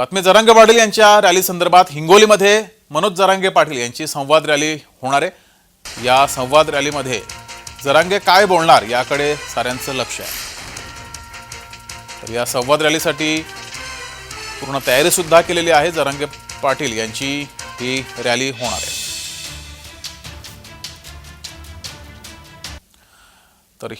बातमी जरांगे पाटील यांच्या रॅली संदर्भात हिंगोलीमध्ये मनोज जरांगे पाटील यांची संवाद रॅली होणार आहे. या संवाद रॅलीमध्ये जरांगे काय बोलणार याकडे साऱ्यांचं लक्ष आहे. तर या संवाद रॅलीसाठी पूर्ण तयारीसुद्धा केलेली आहे जरांगे पाटील यांची. ही रॅली होणार आहे. तर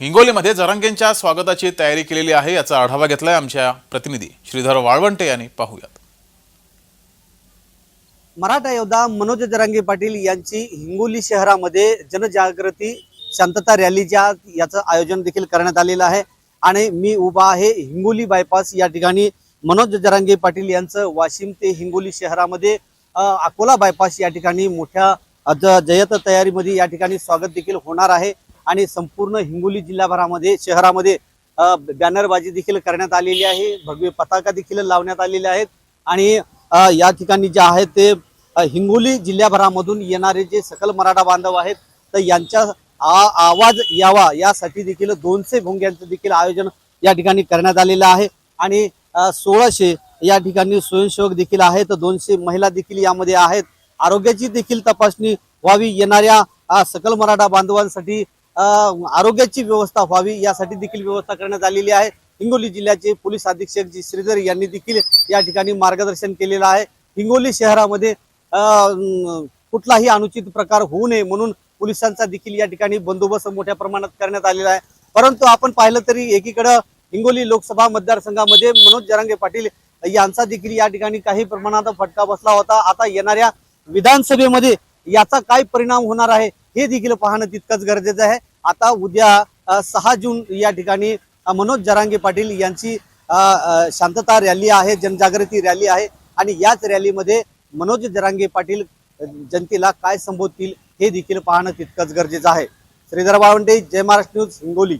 हिंगोलीमध्ये जरांगेंच्या स्वागताची तयारी केलेली आहे याचा आढावा घेतलाय आमच्या प्रतिनिधी श्रीधर वाळवंटे यांनी. पाहूयात. मराठा योद्धा मनोज जरांगे पाटील यांची हिंगोली शहरामध्ये जनजागृती शांतता रॅलीच्या याचं आयोजन देखील करण्यात आलेलं आहे. आणि मी उभा आहे हिंगोली बायपास या ठिकाणी. मनोज जरांगे पाटील यांचं वाशिम ते हिंगोली शहरामध्ये अकोला बायपास या ठिकाणी मोठ्या ज- जयत तयारीमध्ये या ठिकाणी स्वागत देखील होणार आहे. आणि संपूर्ण हिंगोली जिल्हाभरामध्ये शहरामध्ये बॅनरबाजी देखील करण्यात आलेली आहे. भव्य पताका देखील लावण्यात आलेल्या आहेत. आणि या ठिकाणी जे आहेत ते हिंगोली जिल्ह्याभरामधून येणारे जे सकल मराठा बांधव आहेत तर यांच्या आ- आवाज यावा यासाठी देखील दोनशे भोंग्यांचं देखील आयोजन या ठिकाणी करण्यात आलेलं आहे. आणि सोळाशे या ठिकाणी स्वयंसेवक देखील आहेत. दोनशे महिला देखील यामध्ये आहेत. आरोग्याची देखील तपासणी व्हावी येणाऱ्या सकल मराठा बांधवांसाठी आरोग्याची व्यवस्था व्हावी यासाठी देखील व्यवस्था करण्यात आलेली आहे. हिंगोली जिल्ह्याचे पोलीस अधीक्षक जी श्रीधर यांनी देखील या ठिकाणी मार्गदर्शन केलेलं आहे. हिंगोली शहरामध्ये कुठलाही अनुचित प्रकार होऊ नये म्हणून पोलिसांचा देखील या ठिकाणी बंदोबस्त मोठ्या प्रमाणात करण्यात आलेला आहे. परंतु आपण पाहिलं तरी एकीकडं हिंगोली लोकसभा मतदारसंघामध्ये मनोज जरांगे पाटील यांचा देखील या ठिकाणी काही प्रमाणात फटका बसला होता. आता येणाऱ्या विधानसभेमध्ये याचा काय परिणाम होणार आहे? हे देखील पाहणं तितकंच गरजेचं आहे. आता उद्या सहा जून या ठिकाणी मनोज जरांगे पाटील यांची शांतता रॅली आहे जनजागृती रॅली आहे आणि याच रॅलीमध्ये मनोज जरांगे पाटील जनतेला काय संबोधतील हे देखील पाहणं तितकंच गरजेचं आहे. श्रीधर बावंडे जय महाराष्ट्र न्यूज हिंगोली.